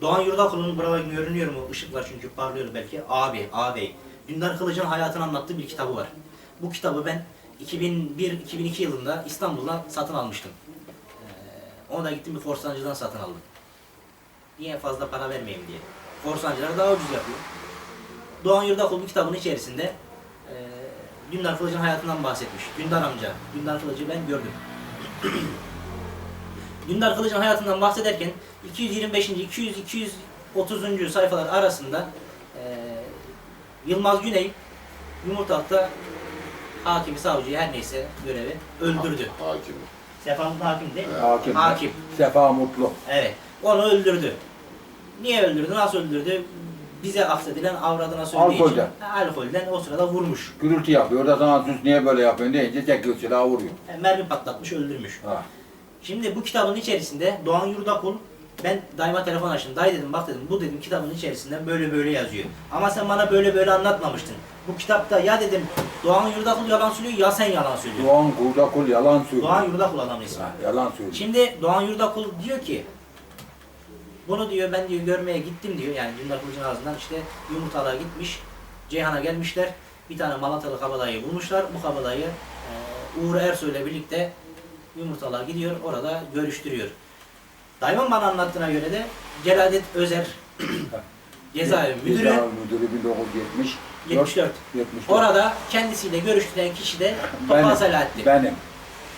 Doğan Yurdakulu'nun burada görünüyor mu? Işık var çünkü parlıyor belki. Abi, ağabey. Dündar Kılıç'ın hayatını anlattığı bir kitabı var. Bu kitabı ben 2001-2002 yılında İstanbul'da satın almıştım. Ee, onu da gittim bir korsancıdan satın aldım. Niye fazla para vermeyeyim diye. Korsancılar daha ucuz yapıyor. Doğan Yurdakul bu kitabın içerisinde e, Dündar Kılıç'ın hayatından bahsetmiş. Dündar amca, Dündar Kılıç'ı ben gördüm. Dündar Kılıç'ın hayatından bahsederken 225. 200 230. sayfalar arasında e, Yılmaz Güney Yumurtalık'ta hakimi, savcıyı her neyse görevi öldürdü. Hakim. Sefamızın hakim değil mi? Hakim. Hakim. Sefa Mutlu. Evet. Onu öldürdü. Niye öldürdü? Nasıl öldürdü? Bize aksedilen avradına söylediği için. Alkolden. Ha, Alkolden o sırada vurmuş. Gürültü yapıyor da sana sus niye böyle yapıyorsun deyince çekiyor silahı vuruyor. Yani mermi patlatmış, öldürmüş. Ha. Şimdi bu kitabın içerisinde Doğan Yurdakul ben daima telefon açtım. Dayı dedim bak dedim bu dedim kitabın içerisinde böyle böyle yazıyor. Ama sen bana böyle böyle anlatmamıştın. Bu kitapta ya dedim Doğan Yurdakul yalan söylüyor ya sen yalan söylüyorsun. Doğan Kurdakul yalan söylüyor. Doğan Yurdakul adamın ismi. Ha, yalan söylüyor. Şimdi Doğan Yurdakul diyor ki bunu diyor ben diyor görmeye gittim diyor. Yani Dündar Kılıç'ın ağzından işte yumurtalığa gitmiş. Ceyhan'a gelmişler. Bir tane Malatalı kabadayı bulmuşlar. Bu kabadayı e, Uğur Ersoy ile birlikte yumurtalığa gidiyor. Orada görüştürüyor. Dayımın bana anlattığına göre de Celadet Özer cezaevi müdürü Cezaevi müdürü 1970. 74. 74. Orada kendisiyle görüştüren kişi de Topal Selahattin. benim.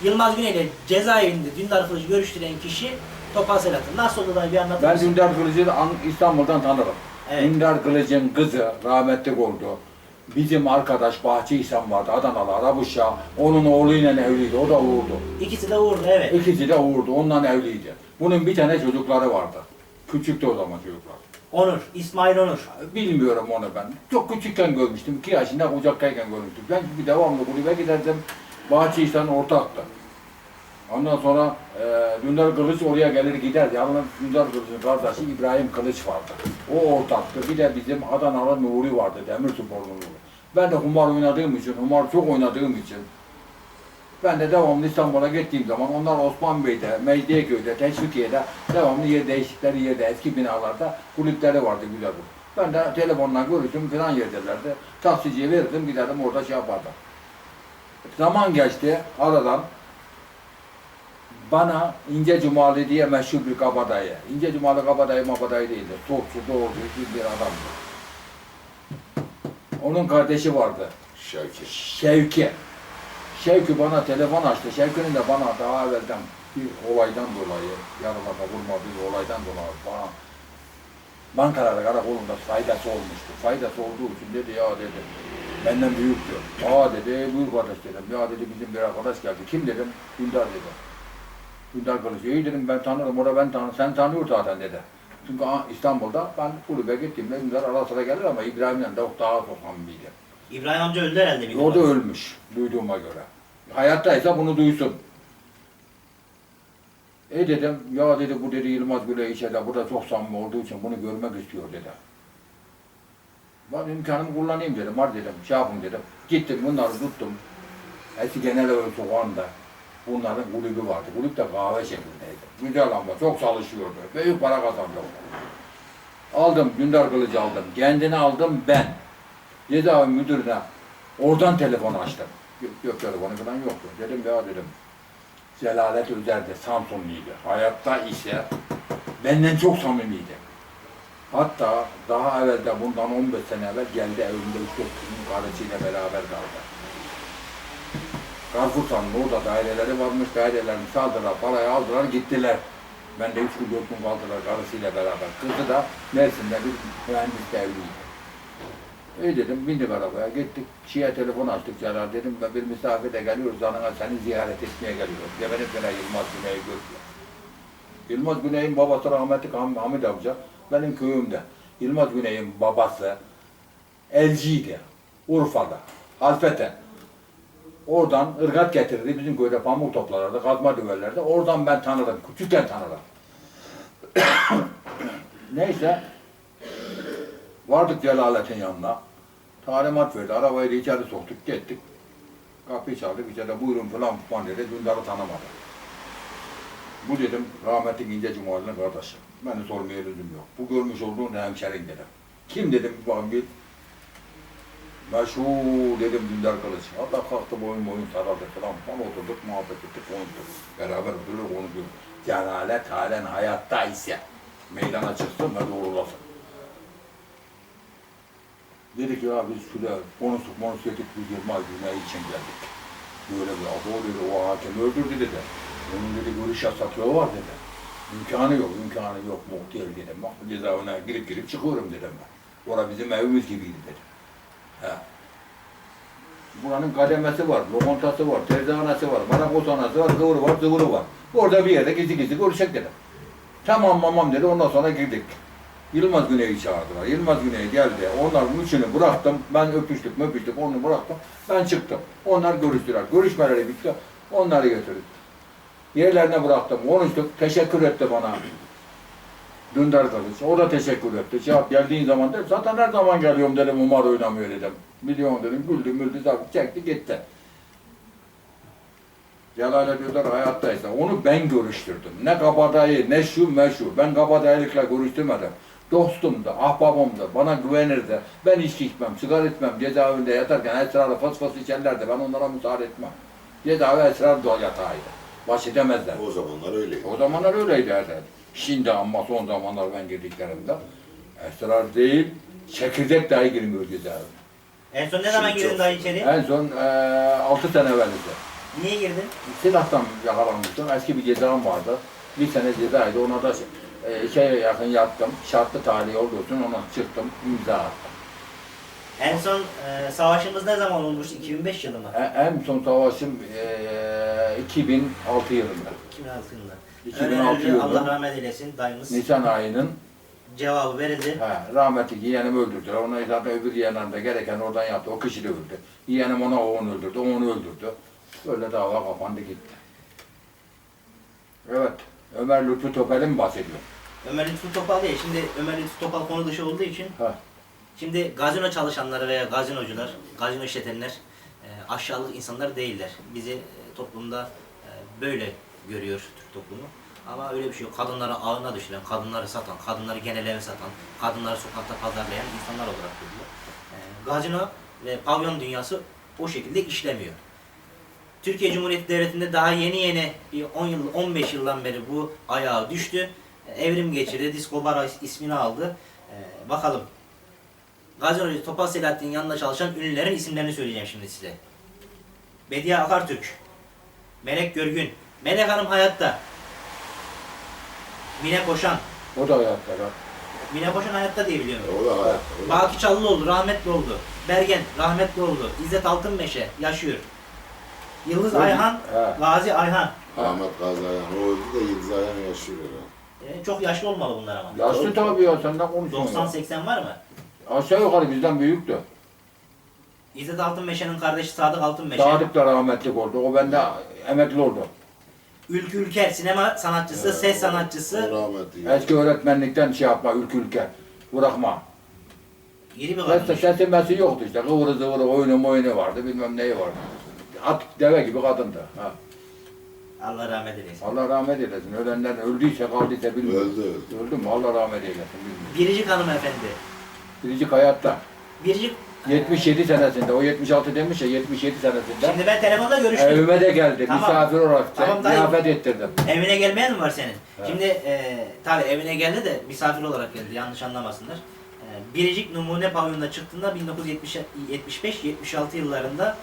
Yılmaz Güney ile cezaevinde Dündar Kılıç'ı görüştüren kişi Topal Selahattin. Nasıl oldu da bir anlatır Ben mısın? Dündar Kılıç'ı An- İstanbul'dan tanırım. Evet. Dündar Kılıç'ın kızı rahmetli oldu. Bizim arkadaş Bahçe İhsan vardı Adanalı Arabuşa. Onun oğluyla evliydi. O da Uğur'du. İkisi de uğurlu evet. İkisi de Uğur'du. Onunla evliydi. Bunun bir tane çocukları vardı. Küçüktü o zaman çocuklar. Onur, İsmail Onur. Bilmiyorum onu ben. Çok küçükken görmüştüm. 2 yaşında kucaktayken görmüştüm. Ben devamlı kulübe giderdim. Bahçe İhsan ortaktı. Ondan sonra e, Dündar Kılıç oraya gelir gider. Yalnız Dündar Kılıç'ın kardeşi İbrahim Kılıç vardı. O ortaktı. Bir de bizim Adanalı Nuri vardı. Demirsporlu Nuri. Ben de kumar oynadığım için, kumar çok oynadığım için ben de devamlı İstanbul'a gittiğim zaman onlar Osman Bey'de, Mecidiyeköy'de, Teşvikiye'de devamlı yer değişikleri yerde, eski binalarda kulüpleri vardı güzel bu. Ben de telefonla görüştüm filan yerdelerdi. Taksiciye verirdim giderdim orada şey yapardım. Zaman geçti aradan bana İnce Cumali diye meşhur bir kabadayı. İnce Cumali kabadayı mabadayı değildi. Topçu, doğru, bir adamdı. Onun kardeşi vardı. Şevki. Şevki. Şevki bana telefon açtı. Şevki'nin de bana daha evvelden bir olaydan dolayı, yarılama vurma bir olaydan dolayı bana bankalarda karakolunda faydası olmuştu. Faydası olduğu için dedi ya dedi, benden büyüktü. Aa dedi, buyur kardeş dedim. Ya dedi bizim bir arkadaş geldi. Kim dedim? Dündar dedi. Dündar Kılıç. İyi dedim ben tanırım, orada ben tanırım. Sen tanıyor zaten dedi. Çünkü İstanbul'da ben kulübe gittiğimde Dündar ara sıra gelir ama İbrahim'le de daha çok samimiydi. İbrahim amca öldü herhalde. bir O da ölmüş duyduğuma göre. Hayattaysa bunu duysun. E dedim, ya dedi bu dedi Yılmaz Gül'e içeride burada çok samimi olduğu için bunu görmek istiyor dedi. Ben imkanımı kullanayım dedim, var dedim, şey yapın dedim. Gittim bunları tuttum. Eski genel öyle sokağında. Bunların kulübü vardı. Kulüp de kahve şeklindeydi. Güzel ama çok çalışıyordu. Büyük para kazandı. Aldım, Dündar Kılıcı aldım. Kendini aldım ben. Cezaevi müdürüne oradan telefon açtım. Yok, yok telefonu falan yoktu. Dedim ya dedim. Celalet Özer'de Samsunluydu. Hayatta ise benden çok samimiydi. Hatta daha evvel de bundan 15 sene evvel geldi evimde 3-4 kızın karısıyla beraber kaldı. Karfursan'ın orada daireleri varmış, dairelerini saldılar, parayı aldılar, gittiler. Ben de 3 gün 4 gün kaldılar karısıyla beraber. Kızı da Mersin'de bir mühendisle evliydi. İyi dedim, bindik arabaya, gittik. Şiye telefon açtık Celal dedim, ben bir misafir de geliyoruz, yanına seni ziyaret etmeye geliyoruz. Yemenim sana Yılmaz Güney'i görüyor. Yılmaz Güney'in babası rahmetli Ham- Hamid amca, benim köyümde. Yılmaz Güney'in babası elciydi, Urfa'da, Halfete. Oradan ırgat getirirdi, bizim köyde pamuk toplarlardı, kazma düverlerdi. Oradan ben tanırım, küçükken tanırım. Neyse, Vardık Celalet'in yanına. Talimat verdi. Arabayı da içeri soktuk. Gittik. Kapıyı çaldık. İçeride buyurun falan falan dedi. Dündar'ı tanımadı. Bu dedim rahmetli İnce Cumali'nin kardeşi. Beni sormaya lüzum yok. Bu görmüş olduğun hemşerin dedim. Kim dedim bakın bir meşhur dedim Dündar Kılıç. Allah kalktı boyun boyun sarıldı falan. Falan oturduk muhabbet ettik konuştuk. Beraber oturuyor konuşuyoruz. Cehalet halen hayatta ise meydana çıksın ve doğrulasın. Dedik ya biz şuraya konuştuk konuştuk ettik biz Yılmaz Güney için geldik. Böyle bir abo dedi o hakem öldürdü dedi. Onun dedi görüş yasaklığı var dedi. İmkanı yok, imkanı yok muhtemel dedim. Bak cezaevine girip girip çıkıyorum dedim ben. Orası bizim evimiz gibiydi dedim. Buranın kademesi var, lokantası var, terzihanesi var, marakozhanesi var, kıvırı var, zıvırı var. Orada bir yerde gizli gizli görüşecek dedim. Tamam mamam dedi, ondan sonra girdik. Yılmaz Güney'i çağırdılar. Yılmaz Güney geldi. Onların üçünü bıraktım. Ben öpüştük öpüştük onu bıraktım. Ben çıktım. Onlar görüştüler. Görüşmeleri bitti. Onları götürdük. Yerlerine bıraktım. Konuştuk. Teşekkür etti bana. Dündar Kılıç. O da teşekkür etti. Cevap geldiğin zaman dedim. Zaten her zaman geliyorum dedim. Umar oynamıyor dedim. Milyon dedim. Güldü müldü zaten çekti gitti. Celal'e diyorlar hayattaysa. Onu ben görüştürdüm. Ne kabadayı, ne şu, ne şu. Ben kabadayılıkla görüştürmedim. Dostum da, ahbabım da, bana güvenirdi. Ben içki içmem, sigara içmem. Cezaevinde yatarken esrarlı fıs fıs içerlerdi. Ben onlara müsaade etmem. Cezaevi esrar doğal yatağıydı. Baş edemezler. O zamanlar öyleydi. O zamanlar öyleydi herhalde. Şimdi ama son zamanlar ben girdiklerimde esrar değil, çekirdek dahi girmiyor cezaevine. En son ne zaman girdin dayı içeri? En son eee 6 sene evveliydi. Niye girdin? Silahtan yakalanmıştım. Eski bir cezam vardı. Bir sene cezaydı. Ona da e, iki aya yakın yattım. Şartlı olduğu için ona çıktım. imza attım. En son e, savaşımız ne zaman olmuştu? 2005 yılı mı? E, en son savaşım e, 2006 yılında. 2006 yılında. 2006 Ölen yılında. Allah rahmet eylesin dayımız. Nisan ayının Cevabı verildi. he, rahmetli yeğenimi öldürdüler. Ona zaten öbür yeğenim de gereken oradan yaptı. O kişi de öldü. Yeğenim ona o onu öldürdü. O onu öldürdü. Böyle dava kapandı gitti. Evet. Ömer Lütfü Topel'i mi bahsediyor? Ömer Lütfü Topal değil. Şimdi Ömer Lütfü Topal konu dışı olduğu için Ha. Şimdi gazino çalışanları veya gazinocular, gazino işletenler e, aşağılık insanlar değiller. Bizi e, toplumda e, böyle görüyor Türk toplumu. Ama öyle bir şey yok. Kadınları ağına düşüren, kadınları satan, kadınları genel eve satan, kadınları sokakta pazarlayan insanlar olarak görüyor. E, gazino ve pavyon dünyası o şekilde işlemiyor. Türkiye Cumhuriyeti Devleti'nde daha yeni yeni bir 10 yıl, 15 yıldan beri bu ayağı düştü. E, Evrim geçirdi, Disco Bar ismini aldı. E, bakalım Gazinocu Topal Selahattin'in yanında çalışan ünlülerin isimlerini söyleyeceğim şimdi size. Bediye Akartürk, Melek Görgün, Melek Hanım hayatta, Mine Koşan, O da hayatta. ha. Mine Koşan hayatta diye biliyorum. O da hayatta. o da- Baki Çallıoğlu rahmetli oldu. Bergen rahmetli oldu. İzzet Altınmeşe yaşıyor. Yıldız Öyle. Ayhan, He. Gazi Ayhan. Ahmet Gazi Ayhan. O öldü de Yıldız Ayhan yaşıyor. herhalde. E, çok yaşlı olmalı bunlar ama. Yaşlı tabii ya senden konuşuyorum. 90-80 var mı? Aşağı yukarı bizden büyüktü. İzzet Altınmeşe'nin kardeşi Sadık Altınmeşe. Sadık da rahmetlik oldu. O bende emekli oldu. Ülkü Ülker sinema sanatçısı, ses sanatçısı. Rahmetli. Eski öğretmenlikten şey yapma, ülke ülke. Bırakma. İri bir Ses, kadın. sesi mesi yoktu işte. Kıvırı zıvırı oyunu oyunu vardı. Bilmem neyi vardı. At deve gibi kadındı. Ha. Allah rahmet eylesin. Allah rahmet eylesin. Ölenler öldüyse kaldıysa bilmiyorum. Öldü öldü. Öldü mü? Allah rahmet eylesin. Bilmiyorum. Biricik hanımefendi. Biricik hayatta. Biricik 77 senesinde, o 76 demiş ya 77 senesinde. Şimdi ben telefonda görüştüm. Evime de geldi. Tamam. Misafir olarak Tamam, dayı. ziyafet ettirdim. Evine gelmeyen mi var senin? Şimdi e, tabii evine geldi de misafir olarak geldi. Yanlış anlamasınlar. E, Biricik Numune Pavyon'da çıktığında 1975-76 yıllarında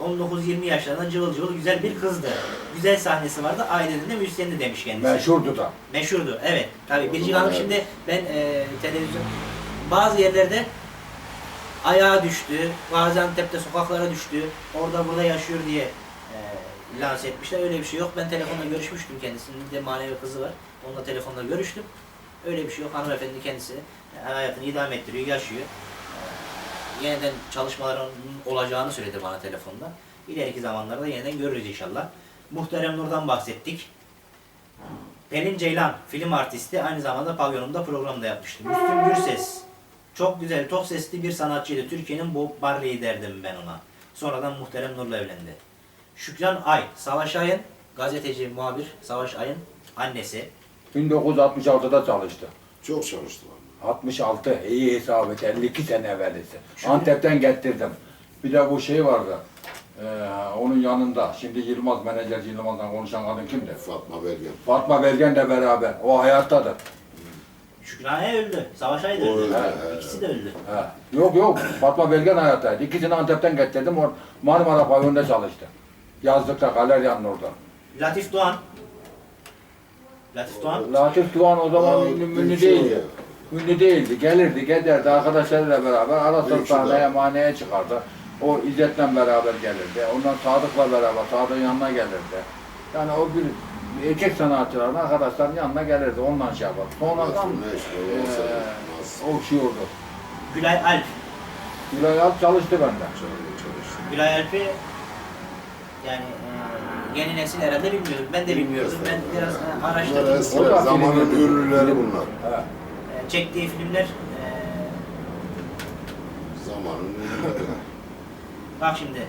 e, 19-20 yaşlarında cıvıl cıvıl güzel bir kızdı. Güzel sahnesi vardı. Ailenin de müzisyendi demiş kendisi. Meşhurdu da. Meşhurdu. Evet. Tabii Biricik Hanım evet. şimdi ben e, televizyon bazı yerlerde ayağa düştü. Gaziantep'te sokaklara düştü. Orada burada yaşıyor diye e, lanse etmişler. Öyle bir şey yok. Ben telefonla görüşmüştüm kendisinin. Bir de manevi kızı var. Onunla telefonla görüştüm. Öyle bir şey yok. Hanımefendi kendisi e, hayatını idame ettiriyor, yaşıyor. E, yeniden çalışmaların olacağını söyledi bana telefonda. İleriki zamanlarda yeniden görürüz inşallah. Muhterem Nur'dan bahsettik. Pelin Ceylan, film artisti, aynı zamanda pavyonumda programda yapmıştı. Müslüm Gürses, çok güzel, çok sesli bir sanatçıydı. Türkiye'nin Bob Marley'i derdim ben ona. Sonradan Muhterem Nur'la evlendi. Şükran Ay, Savaş Ay'ın, gazeteci, muhabir, Savaş Ay'ın annesi. 1966'da çalıştı. Çok çalıştılar. 66 iyi hesap et 52 sene evvelisi. Şimdi- Antep'ten getirdim. Bir de bu şey vardı. Ee, onun yanında. Şimdi Yılmaz menajer Yılmaz'dan konuşan kadın kimdi? Fatma Belgen. Fatma Belgen de beraber. O hayattadır. Şükrane öldü. Savaş Ay da öldü. öldü, Ha, he. İkisi de öldü. Ha. Yok yok. Fatma Belgen hayattaydı. İkisini Antep'ten getirdim. O Marmara pavyonunda çalıştı. Yazlıkta Galeria'nın orada. Latif Doğan. Latif Doğan. Latif Doğan o zaman ünlü, ünlü şey değildi. ya. Ünlü değildi. Gelirdi, giderdi arkadaşlarıyla beraber. Ara sıra Büyük şey sahneye, maneye çıkardı. O İzzet'le beraber gelirdi. Ondan Sadık'la beraber, Sadık'ın yanına gelirdi. Yani o bir erkek sanatçıların arkadaşların yanına gelirdi. Ondan şey yapar. Sonradan Nasıl, ne iş, o eee, olsa nasıl? o şey oldu. Gülay Alp. Gülay Alp çalıştı benden. Çalıştı. Gülay Alp'i yani e, yeni nesil herhalde bilmiyorum. Ben de bilmiyordum. Ben biraz e, Bunlar araştırdım. eski, zamanın ünlüleri bunlar. Evet. E, çektiği filmler e, Zamanın ünlüleri. bak şimdi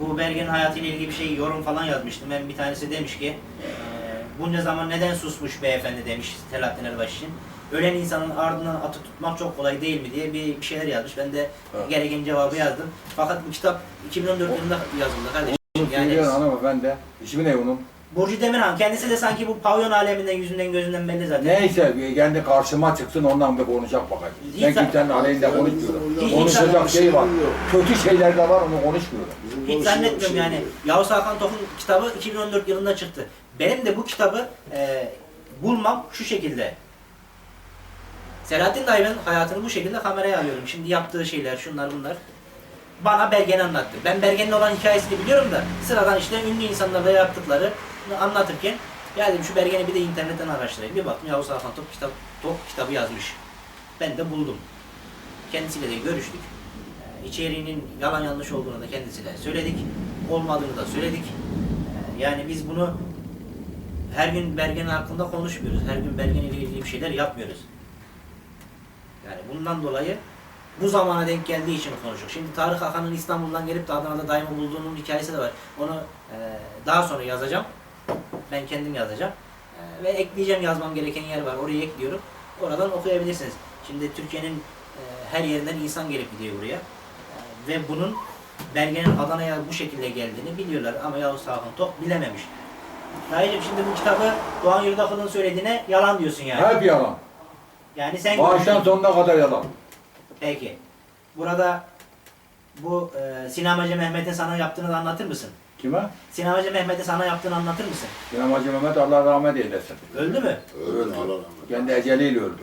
bu Bergen'in hayatıyla ilgili bir şey yorum falan yazmıştım. Ben bir tanesi demiş ki e, bunca zaman neden susmuş beyefendi demiş Selahattin Erbaş'ın. Ölen insanın ardından atı tutmak çok kolay değil mi diye bir, şeyler yazmış. Ben de Evet. gereken cevabı yazdım. Fakat bu kitap 2014 yılında yazıldı kardeşim. Yani hanım ben de. İsmi ne onun? Burcu Demirhan kendisi de sanki bu pavyon aleminden yüzünden gözünden belli zaten. Neyse kendi karşıma çıksın ondan bir konuşacak bakayım. Hiç Ben sen- kimsenin aleyhinde konuşmuyorum. hiç- Konuşacak hiç- şey var. yok. Kötü şeyler de var onu konuşmuyorum. Hiç zannetmiyorum şey yani. Yavuz Hakan Tok'un kitabı 2014 yılında çıktı. Benim de bu kitabı e, bulmam şu şekilde. Selahattin Dayı'nın hayatını bu şekilde kameraya alıyorum. Şimdi yaptığı şeyler, şunlar bunlar. Bana Bergen'i anlattı. Ben Bergen'in olan hikayesini biliyorum da sıradan işte ünlü insanlarda yaptıkları anlatırken ya dedim şu Bergen'i bir de internetten araştırayım. Bir baktım Yavuz Hakan Tok, kitap, Tok kitabı yazmış. Ben de buldum. Kendisiyle de görüştük. Ee, İçeriğinin yalan yanlış olduğunu da kendisiyle söyledik. Olmadığını da söyledik. Ee, Yani biz bunu her gün Bergen hakkında konuşmuyoruz. Her gün Bergen ile ilgili bir şeyler yapmıyoruz. Yani bundan dolayı bu zamana denk geldiği için konuşuyoruz. Şimdi Tarık Akan'ın İstanbul'dan gelip de Adana'da daima bulduğunun hikayesi de var. Onu e, daha sonra yazacağım. Ben kendim yazacağım. E, ve ekleyeceğim yazmam gereken yer var. Oraya ekliyorum. Oradan okuyabilirsiniz. Şimdi Türkiye'nin e, her yerinden insan gelip gidiyor buraya. E, ve bunun Bergen'in Adana'ya bu şekilde geldiğini biliyorlar ama Yavuz Hakan Tok bilememiş. Dayıcım şimdi bu kitabı Doğan Yurdakıl'ın söylediğine yalan diyorsun yani. Hep yalan. Yani sen Baştan sonuna kadar yalan. Peki. Burada bu e, sinemacı Mehmet'in sana yaptığını da anlatır mısın? Kime? Sinemacı Mehmet'in sana yaptığını anlatır mısın? Sinemacı Mehmet Allah rahmet eylesin. Öldü mü? Öldü. Allah rahmet Kendi eceliyle öldü.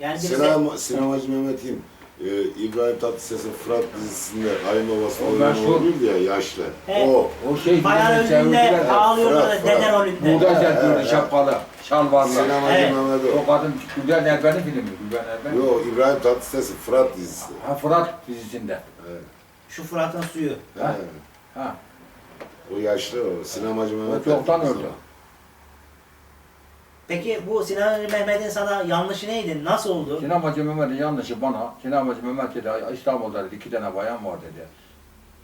Yani birisi... Sinema, sinemacı Mehmet'in e, İbrahim Tatlıses'in Fırat dizisinde kayınbabası O oynuyor meşhur. oluyordu ya yaşlı. He. O. O şey Bayan bizim sevdiler öldüğünde de. ağlıyordu da Fırat, dede Fırat. rolünde. Buğday Evet, serpiyordu evet. şapkalı. Şalvarlı. Sinemacı Evet. Mehmet O o. kadın Gülben Erben'in filmi. Gülben Erben. Yo İbrahim Tatlıses'in Fırat dizisi. Ha Fırat dizisinde. Evet. Şu Fırat'ın suyu. Ha? Evet. Ha. O yaşlı o. Sinemacı Mehmet. çoktan o. öldü. Peki bu sinemacı Mehmet'in sana yanlışı neydi? Nasıl oldu? Sinemacı Mehmet'in yanlışı bana, sinemacı Mehmet dedi, İstanbul'da dedi, iki tane bayan var dedi.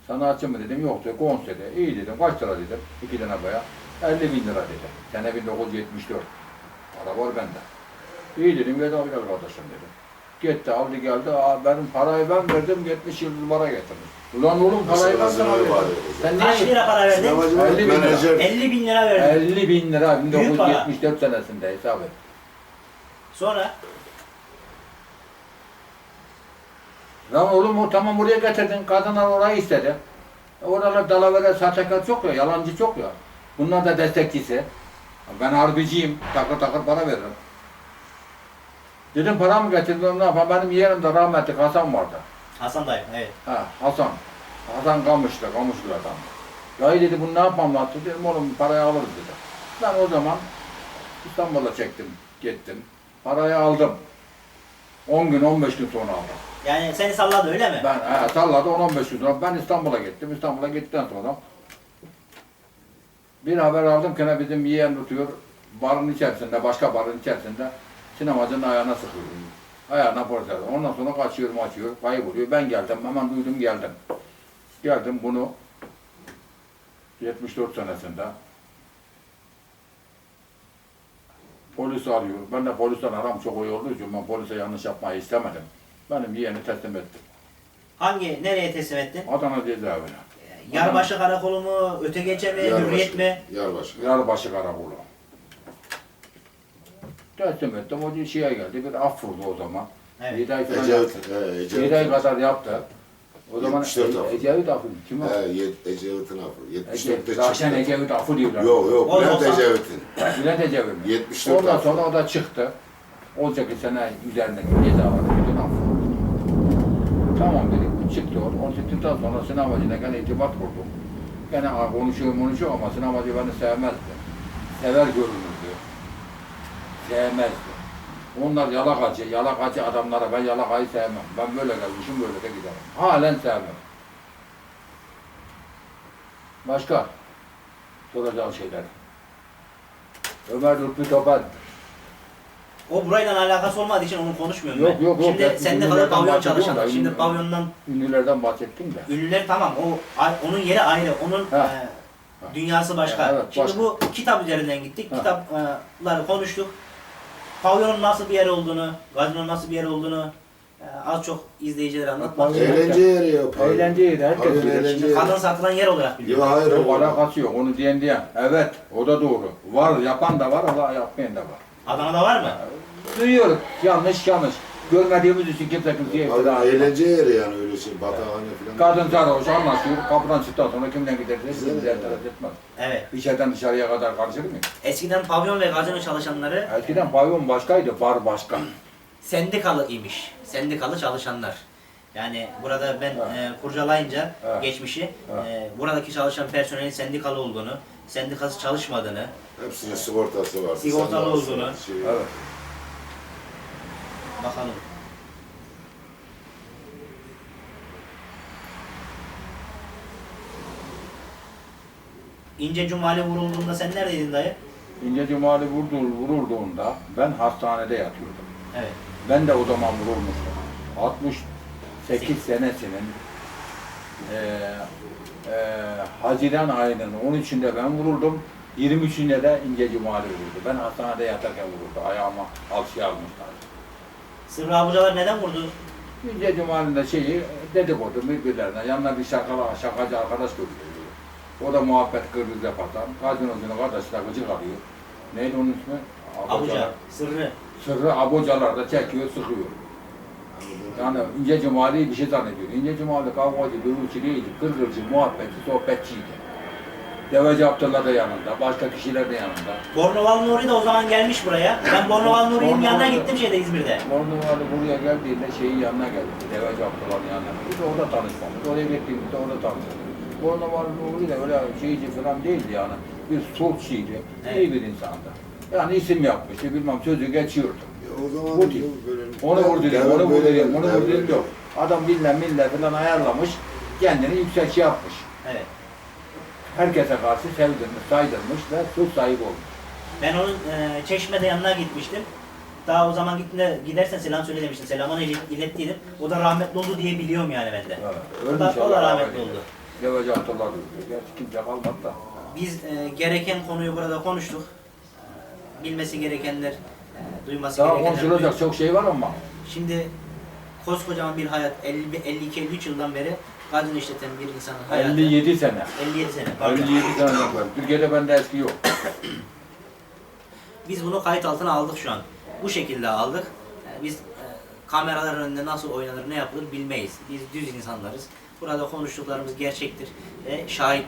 Sanatçı mı dedim, yok dedi, kons dedi. İyi dedim, kaç lira dedim, iki tane bayan. 50 bin lira dedi. Sene 1974. Para var bende. İyi dedim, gel gel kardeşim dedim. Gitti, aldı geldi, Aa, benim parayı ben verdim, 70 yıl para getirmiş. Ulan oğlum parayı Nasıl ya? Sen Kaç niye? lira para verdin? Sinemacı 50 Mehmet bin lira. menajer. 50 bin lira verdin. 50 bin lira Büyük para. 1974 senesinde hesap et. Sonra Lan oğlum o tamam buraya getirdin. Kadınlar orayı istedi. E, Oralar dalavere sahtekar çok ya, yalancı çok ya. Bunlar da destekçisi. Ben harbiciyim. Takır takır para veririm. Dedim para mı getirdin ne yapayım? Benim yeğenim de rahmetli Hasan vardı. Hasan dayı evet. Ha Hasan. Hasan Kamışlı, Kamışlı adam. Ya dedi bunu ne yapmam lazım? Dedim oğlum parayı alırız dedi. Ben o zaman İstanbul'a çektim, gittim. Parayı aldım. 10 gün, 15 gün sonra aldım. Yani seni salladı öyle mi? Ben he, salladı 10-15 gün sonra ben İstanbul'a gittim. İstanbul'a gittikten sonra bir haber aldım ki ne bizim yeğen tutuyor barın içerisinde, başka barın içerisinde sinemacının ayağına sıkıyor. Ayağına polis alıyor. Ondan sonra kaçıyor, maçıyor, kayboluyor. Ben geldim, hemen duydum geldim. Geldim bunu 74 senesinde Polis arıyor. Ben de polisten aram çok iyi olduğu için ben polise yanlış yapmayı istemedim. Benim yeğeni teslim ettim. Hangi, nereye teslim ettin? Adana cezaevine. Yarbaşı karakolu mu, öte gece mi, hürriyet mi? Yarbaşı. Yarbaşı karakolu. Teslim ettim. O şeye geldi. Bir af vurdu o zaman. Evet. Yedi ay falan Ecevit. yaptı. He, Yedi ay Ecevit. kadar yaptı. O zaman 74 af. E- Ecevit affı. Kim o? He, Ye- Ecevit'in afı. 74'te Ecevit. Zaten çıktı. Ecevit affı diyorlar. Yok yok. O Bülent doksan- Ecevit'in. Bülent Ecevit mi? 74 Ondan sonra o da çıktı. Olacak sene üzerindeki cezaları bütün affı. Tamam dedik. Çıktı o. Onu çıktıktan sonra sınav hacına gene itibat kurdum. Gene ha, konuşuyor konuşuyor ama sınav hacı beni sevmezdi. Sever görünürdü. Sevmezdi. Onlar yalakacı, yalakacı adamlara ben yalakayı sevmem. Ben böyle gelmişim böyle de giderim. Halen sevmem. Başka? Soracağım şeyler. Ömer Lütfü Topal. O burayla alakası olmadığı için onu konuşmuyorum Yok, ben. yok, yok. Şimdi Ben sende kadar pavyon çalışanlar. da, Şimdi pavyondan Ünlülerden bahsettim de. ünlüler tamam. O onun yeri ayrı. Onun Ha. e, dünyası başka. Evet, Şimdi başka. bu kitap üzerinden gittik. Ha. Kitapları konuştuk. Pavyonun nasıl bir yer olduğunu, gazinonun nasıl bir yer olduğunu e, az çok izleyicilere anlatmak istiyorum. Eğlence yeri ya. pavyon. Eğlence yeri, herkes Pavyon bilir. eğlence Şimdi yeri. kadın satılan yer olarak biliyorum. Yok hayır. Yok o- alakası yok. Onu diyen diyen. Evet, o da doğru. Var, yapan da var, Allah yapmayan da var. Adana'da var mı? Duyuyoruz. Yanlış yanlış. Görmediğimiz için kimse kimseye iftira atmaz. eğlence yeri yani öyle şey. Batahane falan. Kadın sarhoş anlaşıyor. Kapıdan çıktıktan sonra kimden giderse Güzel bize ya. itiraz etmez. Evet. İçeriden dışarıya kadar karışır mı? Eskiden pavyon ve gazino çalışanları Eskiden pavyon başkaydı, bar başka. sendikalı imiş. Sendikalı çalışanlar. Yani burada ben Evet. e, kurcalayınca Evet. geçmişi Evet. e, buradaki çalışan personelin sendikalı olduğunu, sendikası çalışmadığını, Hepsinin sigortası var. Sigortalı olduğunu. Şey, Evet. Bakalım. İnce Cumali vurulduğunda sen neredeydin dayı? İnce Cumali vurdu, vurulduğunda ben hastanede yatıyordum. Evet. Ben de o zaman vurulmuştum. 68 senesinin eee eee Haziran ayının 13'ünde ben vuruldum. 23'ünde de İnce Cumali vurdu. Ben hastanede yatarken vuruldu. Ayağıma alçıya almışlar. Sırrı abucalar neden vurdu? İnce Cumali'nin de şeyi dedikodu birbirlerine. Yanına bir şakala, şakacı arkadaş görüyor. O da muhabbet kırmızı yapatan. Gazinocunun kardeşine gıcık alıyor. Neydi onun ismi? Abuca, Sırrı. Sırrı abucalar da çekiyor, sıkıyor. Yani İnce Cumali bir şey zannediyor. İnce Cumali kavgacı, dövüşçü değildi. Kırgırcı, muhabbetçi, sohbetçiydi. Deveci Abdullah da yanında, başka kişiler de yanında. Bornoval Nuri de o zaman gelmiş buraya. Ben Bornoval Nuri'nin Bornoval- yanına gittim şeyde İzmir'de. Bornuvali buraya geldiğinde şeyin yanına geldi. Deveci Abdullah'ın yanına. Biz orada tanışmadık. Oraya gittiğimizde orada tanıştık. Bornuvali Nuri de öyle şeyci falan değildi yani. Bir sulçiydi. Evet. iyi bir insandı. Yani isim yapmıştı, bilmem sözü geçiyordu. Ya o zaman Bu böyle, Onu vur dedim, onu vur dedim, onu vur dedim yok. Adam bilmem millet falan ayarlamış, kendini yüksek şey yapmış. Evet. Herkese karşı sevdirmiş, saydırmış ve söz sahibi olmuş. Ben onun e, Çeşme'de yanına gitmiştim. Daha o zaman gittiğinde gidersen selam söyle demiştin. Selamını ilet- ilettiydim. O da rahmetli oldu diye biliyorum yani ben de. Evet. O da, o da rahmetli oldu. Deveci Abdullah diyor. Gerçi kimse kalmadı da. Biz e, gereken konuyu burada konuştuk. E, bilmesi gerekenler, e, duyması Daha gerekenler. konuşulacak çok şey var ama. Şimdi koskocaman bir hayat, 50 52-53 yıldan beri kadın işleten bir insanın hayatı. 57 sene. 57 sene. pardon. 57 sene var. Türkiye'de bende eski yok. Biz bunu kayıt altına aldık şu an. Bu şekilde aldık. Yani biz e, kameraların önünde nasıl oynanır, ne yapılır bilmeyiz. Biz düz insanlarız. Burada konuştuklarımız gerçektir ve şahit